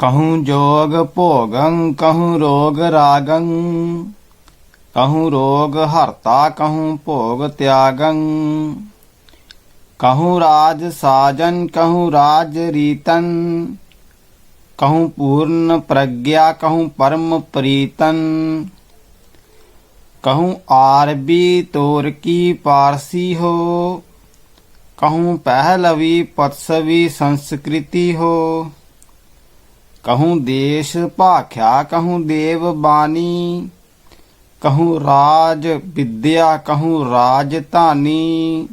ਕਹੂੰ ਜੋਗ ਭੋਗੰ ਕਹੂੰ ਰੋਗ ਰਾਗੰ ਕਹੂੰ ਰੋਗ ਹਰਤਾ ਕਹੂੰ ਭੋਗ ਤਿਆਗੰ ਕਹੂੰ ਰਾਜ ਸਾਜਨ ਕਹੂੰ ਰਾਜ ਰੀਤਨ ਕਹੂੰ ਪੂਰਨ ਪ੍ਰਗਿਆ ਕਹੂੰ ਪਰਮ ਪ੍ਰੀਤਨ ਕਹੂੰ ਆਰਬੀ ਤੋਰਕੀ ਪਾਰਸੀ ਹੋ ਕਹੂੰ ਪਹਿਲਵੀ ਪਤਸਵੀ ਸੰਸਕ੍ਰਿਤੀ ਹੋ ਕਹੂੰ ਦੇਸ਼ ਭਾਖਿਆ, ਕਹੂੰ ਦੇਵ ਬਾਣੀ, ਕਹੂੰ ਰਾਜ ਵਿਦਿਆ, ਕਹੂੰ ਰਾਜ ਧਾਨੀ।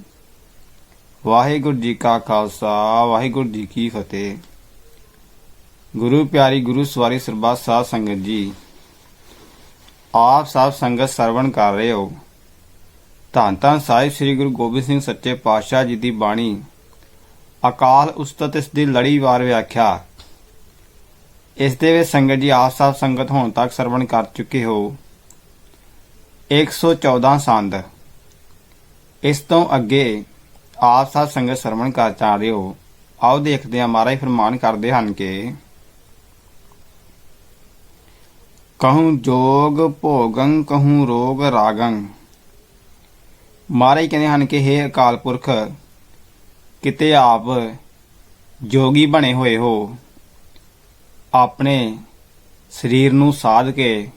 ਵਾਹਿਗੁਰੂ ਜੀ ਕਾ ਖਾਲਸਾ, ਵਾਹਿਗੁਰੂ ਜੀ ਕੀ ਫਤਿਹ। ਗੁਰੂ ਪਿਆਰੀ ਗੁਰੂ ਸਵਾਰੀ ਸਰਬਾ ਸਾਧ ਸੰਗਤ ਜੀ, ਆਪ ਸਾਧ ਸੰਗਤ ਸਰਵਣ ਕਰ ਰਹੇ ਹੋ। ਧੰਨ ਧੰਨ ਸਾਹਿਬ ਸ੍ਰੀ ਗੁਰੂ ਗੋਬਿੰਦ ਸਿੰਘ ਸੱਚੇ ਪਾਤਸ਼ਾਹ ਜੀ ਦੀ ਬਾਣੀ। ਅਕਾਲ ਉਸਤਤ ਇਸ ਦੀ ਲੜੀ ਵਾਰ ਵਿਆਖਿਆ ਇਸ ਦੇ ਵਿੱਚ ਸੰਗਤ ਜੀ ਆਪ ਸਾਹਿਬ ਸੰਗਤ ਹੋਣ ਤੱਕ ਸਰਵਣ ਕਰ ਚੁੱਕੇ ਹੋ। 114 ਸੰਦ। ਇਸ ਤੋਂ ਅੱਗੇ ਆਪ ਸਾਹਿਬ ਸੰਗਤ ਸਰਵਣ ਕਰ ਚਾ ਰਹੇ ਹੋ ਆਓ ਦੇਖਦੇ ਹਾਂ ਮਹਾਰਾਜ ਫਰਮਾਨ ਕਰਦੇ ਹਨ ਕਿ ਕਹੂੰ ਜੋਗ ਭੋਗੰ, ਕਹੂੰ ਰੋਗ ਰਾਗੰ। ਮਹਾਰਾਜ ਕਹਿੰਦੇ ਹਨ ਕਿ हे ਅਕਾਲ ਪੁਰਖ, ਕਿਤੇ ਆਪ ਜੋਗੀ ਬਣੇ ਹੋਏ ਹੋ। ਆਪਣੇ ਸਰੀਰ ਨੂੰ ਸਾਧ ਕੇ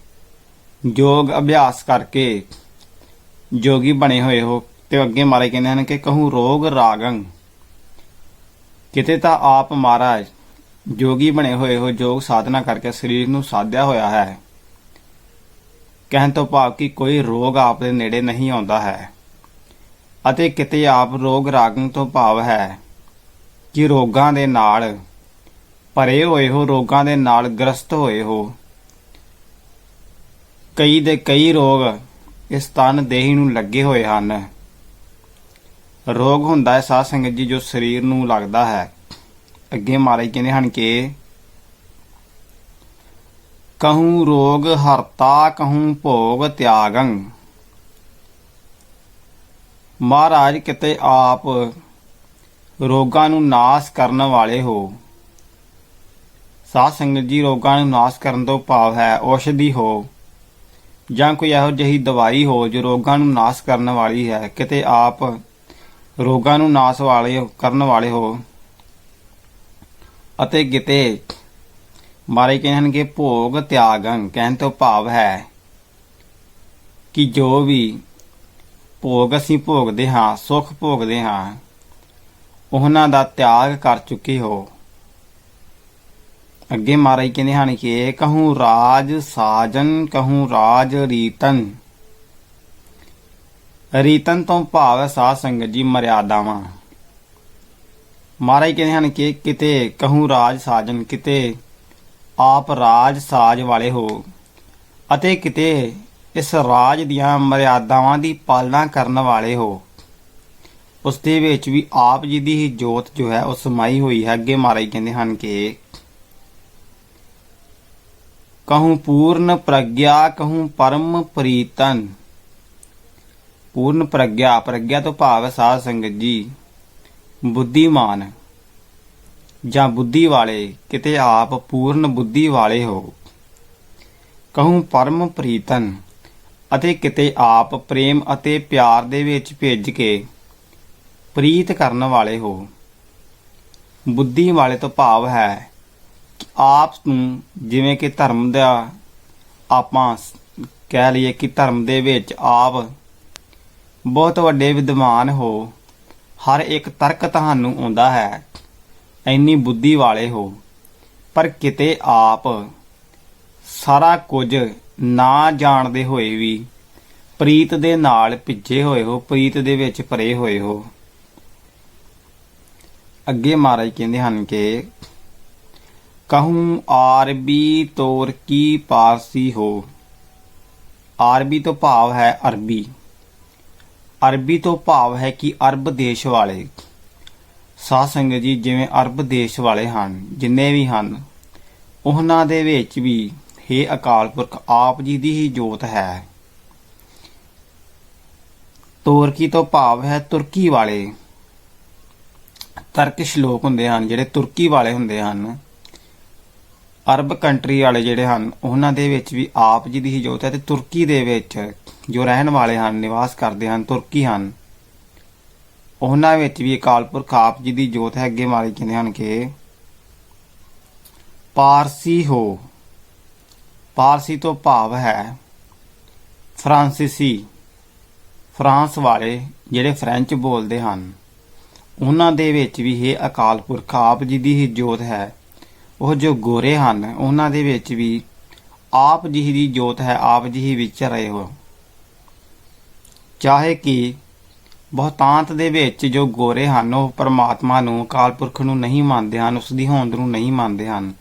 ਯੋਗ ਅਭਿਆਸ ਕਰਕੇ ਯੋਗੀ ਬਣੇ ਹੋਏ ਹੋ ਤੇ ਅੱਗੇ ਮਾਰੇ ਕਹਿੰਦੇ ਹਨ ਕਿ ਕਹੂੰ ਰੋਗ ਰਾਗੰ। ਕਿਤੇ ਤਾਂ ਆਪ ਮਹਾਰਾਜ ਯੋਗੀ ਬਣੇ ਹੋਏ ਹੋ ਯੋਗ ਸਾਧਨਾ ਕਰਕੇ ਸਰੀਰ ਨੂੰ ਸਾਧਿਆ ਹੋਇਆ ਹੈ। ਕਹਿਣ ਤੋਂ ਭਾਵ ਕਿ ਕੋਈ ਰੋਗ ਆਪ ਦੇ ਨੇੜੇ ਨਹੀਂ ਆਉਂਦਾ ਹੈ। ਅਤੇ ਕਿਤੇ ਆਪ ਰੋਗ ਰਾਗੰ ਤੋਂ ਭਾਵ ਹੈ ਕਿ ਰੋਗਾਂ ਦੇ ਨਾਲ ਭਰੇ ਹੋਏ ਹੋ, ਰੋਗਾਂ ਦੇ ਨਾਲ ਗ੍ਰਸਤ ਹੋਏ ਹੋ। ਕਈ ਦੇ ਕਈ ਰੋਗ ਇਸ ਤਨ ਦੇਹੀ ਨੂੰ ਲੱਗੇ ਹੋਏ ਹਨ। ਰੋਗ ਹੁੰਦਾ ਹੈ ਸਾਧ ਸੰਗਤ ਜੀ ਜੋ ਸਰੀਰ ਨੂੰ ਲੱਗਦਾ ਹੈ। ਅੱਗੇ ਮਹਾਰਾਜ ਕਹਿੰਦੇ ਹਨ ਕਿ ਕਹੂੰ ਰੋਗ ਹਰਤਾ, ਕਹੂੰ ਭੋਗ ਤਿਆਗੰ। ਮਹਾਰਾਜ ਕਿਤੇ ਆਪ ਰੋਗਾਂ ਨੂੰ ਨਾਸ਼ ਕਰਨ ਵਾਲੇ ਹੋ। ਸਾਧ ਸੰਗਤ ਜੀ ਰੋਗਾਂ ਨੂੰ ਨਾਸ਼ ਕਰਨ ਤੋਂ ਭਾਵ ਹੈ ਔਸ਼ਧੀ ਹੋ ਜਾਂ ਕੋਈ ਇਹੋ ਜਿਹੀ ਦਵਾਈ ਹੋ ਜੋ ਰੋਗਾਂ ਨੂੰ ਨਾਸ਼ ਕਰਨ ਵਾਲੀ ਹੈ, ਕਿਤੇ ਆਪ ਰੋਗਾਂ ਨੂੰ ਨਾਸ਼ ਵਾਲੇ ਕਰਨ ਵਾਲੇ ਹੋ। ਅਤੇ ਕਿਤੇ ਮਾਰੇ ਕਹਿੰਦੇ ਕਿ ਭੋਗ ਤਿਆਗੰ ਕਹਿਣ ਤੋਂ ਭਾਵ ਹੈ ਕਿ ਜੋ ਵੀ ਭੋਗ ਅਸੀਂ ਭੋਗਦੇ ਹਾਂ, ਸੁਖ ਭੋਗਦੇ ਹਾਂ, ਉਹਨਾਂ ਦਾ ਤਿਆਗ ਕਰ ਚੁੱਕੇ ਹੋ। ਅੱਗੇ ਮਹਾਰਾਜ ਕਹਿੰਦੇ ਹਨ ਕਿ ਕਹੂੰ ਰਾਜ ਸਾਜਨ, ਕਹੂੰ ਰਾਜ ਰੀਤਨ। ਰੀਤਨ ਤੋਂ ਭਾਵ ਹੈ ਸਾਧ ਸੰਗਤ ਜੀ, ਮਰਿਆਦਾਵਾਂ। ਮਹਾਰਾਜ ਕਹਿੰਦੇ ਹਨ ਕਿ ਕਿਤੇ ਕਹੂੰ ਰਾਜ ਸਾਜਨ, ਕਿਤੇ ਆਪ ਰਾਜ ਸਾਜ ਵਾਲੇ ਹੋ ਅਤੇ ਕਿਤੇ ਇਸ ਰਾਜ ਦੀਆਂ ਮਰਿਆਦਾਵਾਂ ਦੀ ਪਾਲਣਾ ਕਰਨ ਵਾਲੇ ਹੋ। ਉਸ ਦੇ ਵਿੱਚ ਵੀ ਆਪ ਜੀ ਦੀ ਹੀ ਜੋਤ ਜੋ ਹੈ, ਉਹ ਸਮਾਈ ਹੋਈ ਹੈ। ਅੱਗੇ ਮਹਾਰਾਜ ਕਹਿੰਦੇ ਹਨ ਕਿ ਕਹੂੰ ਪੂਰਨ ਪ੍ਰਗਿਆ, ਕਹੂੰ ਪਰਮ ਪ੍ਰੀਤਨ। ਪੂਰਨ ਪ੍ਰਗਿਆ ਪ੍ਰਗਿਆ ਤੋਂ ਭਾਵ ਹੈ ਸਾਧ ਸੰਗਤ ਜੀ। ਬੁੱਧੀਮਾਨ। ਜਾਂ ਬੁੱਧੀ ਵਾਲੇ, ਕਿਤੇ ਆਪ ਪੂਰਨ ਬੁੱਧੀ ਵਾਲੇ ਹੋ। ਕਹੂੰ ਪਰਮ ਪ੍ਰੀਤਨ ਅਤੇ ਕਿਤੇ ਆਪ ਪ੍ਰੇਮ ਅਤੇ ਪਿਆਰ ਦੇ ਵਿੱਚ ਭਿੱਜ ਕੇ ਪ੍ਰੀਤ ਕਰਨ ਵਾਲੇ ਹੋ। ਬੁੱਧੀ ਵਾਲੇ ਤੋਂ ਭਾਵ ਹੈ ਆਪ ਨੂੰ ਜਿਵੇਂ ਕਿ ਧਰਮ ਦਾ ਆਪਾਂ ਕਹਿ ਲਈਏ ਕਿ ਧਰਮ ਦੇ ਵਿੱਚ ਆਪ ਬਹੁਤ ਵੱਡੇ ਵਿਦਵਾਨ ਹੋ, ਹਰ ਇੱਕ ਤਰਕ ਤੁਹਾਨੂੰ ਆਉਂਦਾ ਹੈ, ਇੰਨੀ ਬੁੱਧੀ ਵਾਲੇ ਹੋ। ਪਰ ਕਿਤੇ ਆਪ ਸਾਰਾ ਕੁਝ ਨਾ ਜਾਣਦੇ ਹੋਏ ਵੀ ਪ੍ਰੀਤ ਦੇ ਨਾਲ ਭਿੱਜੇ ਹੋਏ ਹੋ, ਪ੍ਰੀਤ ਦੇ ਵਿੱਚ ਭਰੇ ਹੋਏ ਹੋ। ਅੱਗੇ ਮਹਾਰਾਜ ਕਹਿੰਦੇ ਹਨ ਕਿ ਕਹੂੰ ਆਰਬੀ ਤੋਰ ਕੀ ਪਾਰਸੀ ਹੋ? ਆਰਬੀ ਤੋਂ ਭਾਵ ਹੈ ਅਰਬੀ। ਅਰਬੀ ਤੋਂ ਭਾਵ ਹੈ ਕਿ ਅਰਬ ਦੇਸ਼ ਵਾਲੇ। ਸਾਧ ਸੰਗਤ ਜੀ, ਜਿਵੇਂ ਅਰਬ ਦੇਸ਼ ਵਾਲੇ ਹਨ, ਜਿੰਨੇ ਵੀ ਹਨ, ਉਹਨਾਂ ਦੇ ਵਿੱਚ ਵੀ हे ਅਕਾਲ ਪੁਰਖ, ਆਪ ਜੀ ਦੀ ਹੀ ਜੋਤ ਹੈ। ਤੁਰਕੀ ਤੋਂ ਭਾਵ ਹੈ ਤੁਰਕੀ ਵਾਲੇ। ਤਰਕਿਸ਼ ਲੋਕ ਹੁੰਦੇ ਹਨ, ਜਿਹੜੇ ਤੁਰਕੀ ਵਾਲੇ ਹੁੰਦੇ ਹਨ। ਅਰਬ ਕੰਟਰੀ ਵਾਲੇ ਜਿਹੜੇ ਹਨ, ਉਹਨਾਂ ਦੇ ਵਿੱਚ ਵੀ ਆਪ ਜੀ ਦੀ ਹੀ ਜੋਤ ਹੈ ਤੇ ਤੁਰਕੀ ਦੇ ਵਿੱਚ ਜੋ ਰਹਿਣ ਵਾਲੇ ਹਨ, ਨਿਵਾਸ ਕਰਦੇ ਹਨ, ਤੁਰਕੀ ਹਨ, ਉਹਨਾਂ ਵਿੱਚ ਵੀ ਅਕਾਲ ਪੁਰਖ ਆਪ ਜੀ ਦੀ ਜੋਤ ਹੈ, ਅੱਗੇ ਮਾਰੇ ਕਹਿੰਦੇ ਹਨ ਕਿ ਪਾਰਸੀ ਹੋ, ਪਾਰਸੀ ਤੋਂ ਭਾਵ ਹੈ ਫਰਾਂਸੀਸੀ, ਫਰਾਂਸ ਵਾਲੇ ਜਿਹੜੇ ਫ੍ਰੈਂਚ ਬੋਲਦੇ ਹਨ, ਉਹਨਾਂ ਦੇ ਵਿੱਚ ਵੀ ਇਹ ਅਕਾਲ ਪੁਰਖ ਆਪ ਜੀ ਦੀ ਹੀ ਜੋਤ ਹੈ ਉਹ ਜੋ ਗੋਰੇ ਹਨ, ਉਹਨਾਂ ਦੇ ਵਿੱਚ ਵੀ ਆਪ ਜੀ ਦੀ ਜੋਤ ਹੈ, ਆਪ ਜੀ ਹੀ ਵਿਚ ਰਹੇ ਹੋ। ਚਾਹੇ ਕਿ ਬਹੁਤਾਂਤ ਦੇ ਵਿੱਚ ਜੋ ਗੋਰੇ ਹਨ, ਉਹ ਪਰਮਾਤਮਾ ਨੂੰ, ਅਕਾਲ ਪੁਰਖ ਨੂੰ ਨਹੀਂ ਮੰਨਦੇ ਹਨ, ਉਸ ਦੀ ਹੋਂਦ ਨੂੰ ਨਹੀਂ ਮੰਨਦੇ ਹਨ।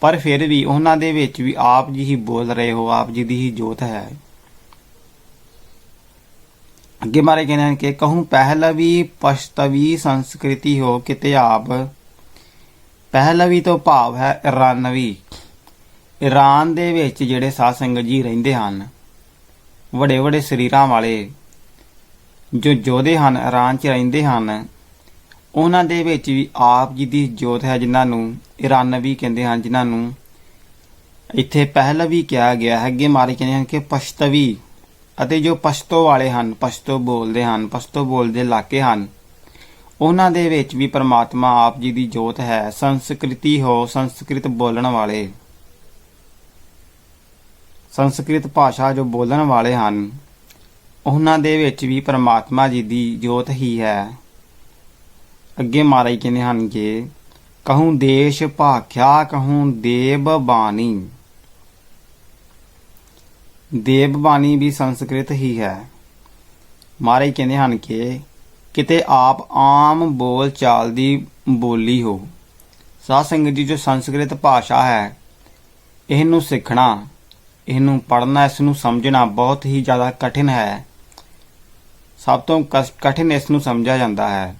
ਪਰ ਫਿਰ ਵੀ ਉਹਨਾਂ ਦੇ ਵਿੱਚ ਵੀ ਆਪ ਜੀ ਹੀ ਬੋਲ ਰਹੇ ਹੋ, ਆਪ ਜੀ ਦੀ ਹੀ ਜੋਤ ਹੈ। ਅੱਗੇ ਮਾਰੇ ਕਹਿੰਦੇ ਹਨ ਕਿ ਕਹੂੰ ਪਹਿਲਵੀ ਪਸ਼ਤਵੀ ਸੰਸਕ੍ਰਿਤੀ ਹੋ ਕਿਤੇ ਆਪ ਪਹਿਲਵੀ ਤੋਂ ਭਾਵ ਹੈ ਇਰਾਨਵੀ। ਈਰਾਨ ਦੇ ਵਿੱਚ ਜਿਹੜੇ ਸਾਧ ਸੰਗਤ ਜੀ ਰਹਿੰਦੇ ਹਨ ਵੱਡੇ ਵੱਡੇ ਸਰੀਰਾਂ ਵਾਲੇ ਜੋ ਜੋਧੇ ਹਨ, ਇਰਾਨ 'ਚ ਰਹਿੰਦੇ ਹਨ, ਉਹਨਾਂ ਦੇ ਵਿੱਚ ਵੀ ਆਪ ਜੀ ਦੀ ਜੋਤ ਹੈ ਜਿਨ੍ਹਾਂ ਨੂੰ ਇਰਾਨਵੀ ਕਹਿੰਦੇ ਹਨ, ਜਿਨ੍ਹਾਂ ਨੂੰ ਇੱਥੇ ਪਹਿਲਵੀ ਕਿਹਾ ਗਿਆ ਹੈ। ਅੱਗੇ ਮਾਰੇ ਕਹਿੰਦੇ ਹਨ ਕਿ ਪਸ਼ਤਵੀ ਅਤੇ ਜੋ ਪਸ਼ਤੋ ਵਾਲੇ ਹਨ, ਪਸ਼ਤੋ ਬੋਲਦੇ ਹਨ, ਪਸ਼ਤੋ ਬੋਲਦੇ ਇਲਾਕੇ ਹਨ। ਉਹਨਾਂ ਦੇ ਵਿੱਚ ਵੀ ਪਰਮਾਤਮਾ ਆਪ ਜੀ ਦੀ ਜੋਤ ਹੈ, ਸੰਸਕ੍ਰਿਤੀ ਹੋ, ਸੰਸਕ੍ਰਿਤ ਬੋਲਣ ਵਾਲੇ। ਸੰਸਕ੍ਰਿਤ ਭਾਸ਼ਾ ਜੋ ਬੋਲਣ ਵਾਲੇ ਹਨ, ਉਹਨਾਂ ਦੇ ਵਿੱਚ ਵੀ ਪਰਮਾਤਮਾ ਜੀ ਦੀ ਜੋਤ ਹੀ ਹੈ। ਅੱਗੇ ਮਹਾਰਾਜ ਕਹਿੰਦੇ ਹਨ ਕਿ, ਕਹੂੰ ਦੇਸ਼ ਭਾਖਿਆ, ਕਹੂੰ ਦੇਵ ਬਾਣੀ। ਦੇਵ ਬਾਣੀ ਵੀ ਸੰਸਕ੍ਰਿਤ ਹੀ ਹੈ। ਮਹਾਰਾਜ ਕਹਿੰਦੇ ਹਨ ਕਿ ਕਿਤੇ ਆਪ ਆਮ ਬੋਲ ਚਾਲ ਦੀ ਬੋਲੀ ਹੋ। ਸਾਧ ਸੰਗਤ ਜੀ, ਜੋ ਸੰਸਕ੍ਰਿਤ ਭਾਸ਼ਾ ਹੈ, ਇਹਨੂੰ ਸਿੱਖਣਾ, ਇਹਨੂੰ ਪੜ੍ਹਨਾ ਇਸ ਨੂੰ ਸਮਝਣਾ ਬਹੁਤ ਹੀ ਜ਼ਿਆਦਾ ਕਠਿਨ ਹੈ। ਸਭ ਤੋਂ ਕਸ- ਕਠਿਨ ਇਸ ਨੂੰ ਸਮਝਿਆ ਜਾਂਦਾ ਹੈ।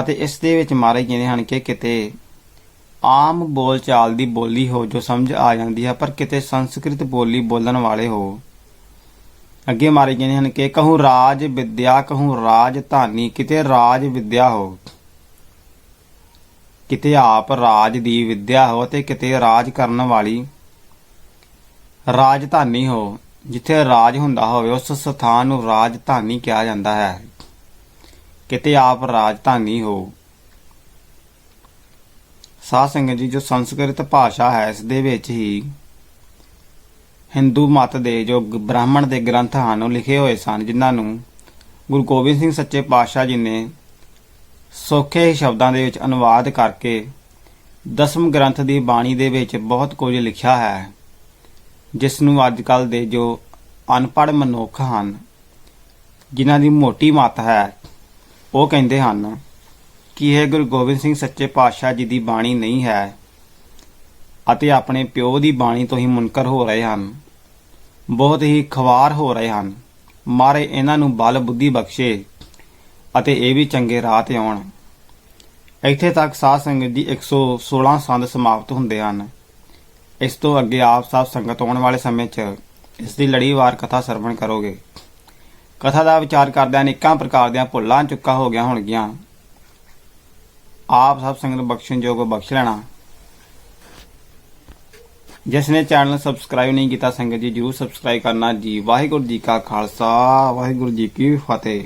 ਅਤੇ ਇਸ ਦੇ ਵਿੱਚ ਮਾਰੇ ਕਹਿੰਦੇ ਹਨ ਕਿ ਕਿਤੇ ਆਮ ਬੋਲਚਾਲ ਦੀ ਬੋਲੀ ਹੋ, ਜੋ ਸਮਝ ਆ ਜਾਂਦੀ ਹੈ, ਪਰ ਕਿਤੇ ਸੰਸਕ੍ਰਿਤ ਬੋਲੀ ਬੋਲਣ ਵਾਲੇ ਹੋ ਅੱਗੇ ਮਹਾਰਾਜ ਕਹਿੰਦੇ ਹਨ ਕਿ ਕਹੂੰ ਰਾਜ ਵਿਦਿਆ, ਕਹੂੰ ਰਾਜ ਧਾਨੀ, ਕਿਤੇ ਰਾਜ ਵਿਦਿਆ ਹੋ ਕਿਤੇ ਆਪ ਰਾਜ ਦੀ ਵਿਦਿਆ ਹੋ ਤੇ ਕਿਤੇ ਰਾਜ ਕਰਨ ਵਾਲੀ ਰਾਜਧਾਨੀ ਹੋ ਜਿੱਥੇ ਰਾਜ ਹੁੰਦਾ ਹੋਵੇ, ਉਸ ਸਥਾਨ ਨੂੰ ਰਾਜਧਾਨੀ ਕਿਹਾ ਜਾਂਦਾ ਹੈ। ਕਿਤੇ ਆਪ ਰਾਜਧਾਨੀ ਹੋ ਸਾਧ ਸੰਗਤ ਜੀ, ਜੋ ਸੰਸਕ੍ਰਿਤ ਭਾਸ਼ਾ ਹੈ, ਇਸ ਦੇ ਵਿੱਚ ਹੀ ਹਿੰਦੂ ਮਤ ਦੇ ਜੋ ਬ੍ਰਾਹਮਣ ਦੇ ਗ੍ਰੰਥ ਹਨ, ਉਹ ਲਿਖੇ ਹੋਏ ਸਨ, ਜਿਨ੍ਹਾਂ ਨੂੰ ਗੁਰੂ ਗੋਬਿੰਦ ਸਿੰਘ ਸੱਚੇ ਪਾਤਸ਼ਾਹ ਜੀ ਨੇ ਸੌਖੇ ਸ਼ਬਦਾਂ ਦੇ ਵਿੱਚ ਅਨੁਵਾਦ ਕਰਕੇ ਦਸਮ ਗ੍ਰੰਥ ਦੀ ਬਾਣੀ ਦੇ ਵਿੱਚ ਬਹੁਤ ਕੁਝ ਲਿਖਿਆ ਹੈ, ਜਿਸ ਨੂੰ ਅੱਜ ਕੱਲ ਦੇ ਜੋ ਅਨਪੜ੍ਹ ਮਨੁੱਖ ਹਨ, ਜਿਨ੍ਹਾਂ ਦੀ ਮੋਟੀ ਮੱਤ ਹੈ, ਉਹ ਕਹਿੰਦੇ ਹਨ ਕਿ ਇਹ ਗੁਰੂ ਗੋਬਿੰਦ ਸਿੰਘ ਸੱਚੇ ਪਾਤਸ਼ਾਹ ਜੀ ਦੀ ਬਾਣੀ ਨਹੀਂ ਹੈ ਅਤੇ ਆਪਣੇ ਪਿਓ ਦੀ ਬਾਣੀ ਤੋਂ ਹੀ ਮੁਨਕਰ ਹੋ ਰਹੇ ਹਨ। ਬਹੁਤ ਹੀ ਖਵਾਰ ਹੋ ਰਹੇ ਹਨ। ਮਾਰੇ ਇਹਨਾਂ ਨੂੰ ਬਲ ਬੁੱਧੀ ਬਖਸ਼ੇ ਅਤੇ ਇਹ ਵੀ ਚੰਗੇ ਰਾਹ ਤੇ ਆਉਣ। ਇੱਥੇ ਤੱਕ ਸਾਧ ਸੰਗਤ ਦੀ 116 ਸੰਦ ਸਮਾਪਤ ਹੁੰਦੇ ਹਨ। ਇਸ ਤੋਂ ਅੱਗੇ ਆਪ ਸਭ ਸੰਗਤ ਆਉਣ ਵਾਲੇ ਸਮੇਂ 'ਚ ਇਸ ਦੀ ਲੜੀਵਾਰ ਕਥਾ ਸਰਵਣ ਕਰੋਗੇ। ਕਥਾ ਦਾ ਵਿਚਾਰ ਕਰਦਿਆਂ ਅਨੇਕਾਂ ਪ੍ਰਕਾਰ ਦੀਆਂ ਭੁੱਲਾਂ ਚੁੱਕਾ ਹੋ ਗਿਆ ਹੋਣਗੀਆਂ। ਆਪ ਸਭ ਸੰਗਤ ਬਖਸ਼ਣਯੋਗ ਬਖਸ਼ ਲੈਣਾ। ਜਿਸ ਨੇ ਚੈਨਲ ਸਬਸਕ੍ਰਾਈਬ ਨਹੀਂ ਕੀਤਾ ਸੰਗਤ ਜੀ, ਜਰੂਰ ਸਬਸਕ੍ਰਾਈਬ ਕਰਨਾ ਜੀ। ਵਾਹਿਗੁਰੂ ਜੀ ਕਾ ਖਾਲਸਾ, ਵਾਹਿਗੁਰੂ ਜੀ ਕੀ ਫਤਿਹ।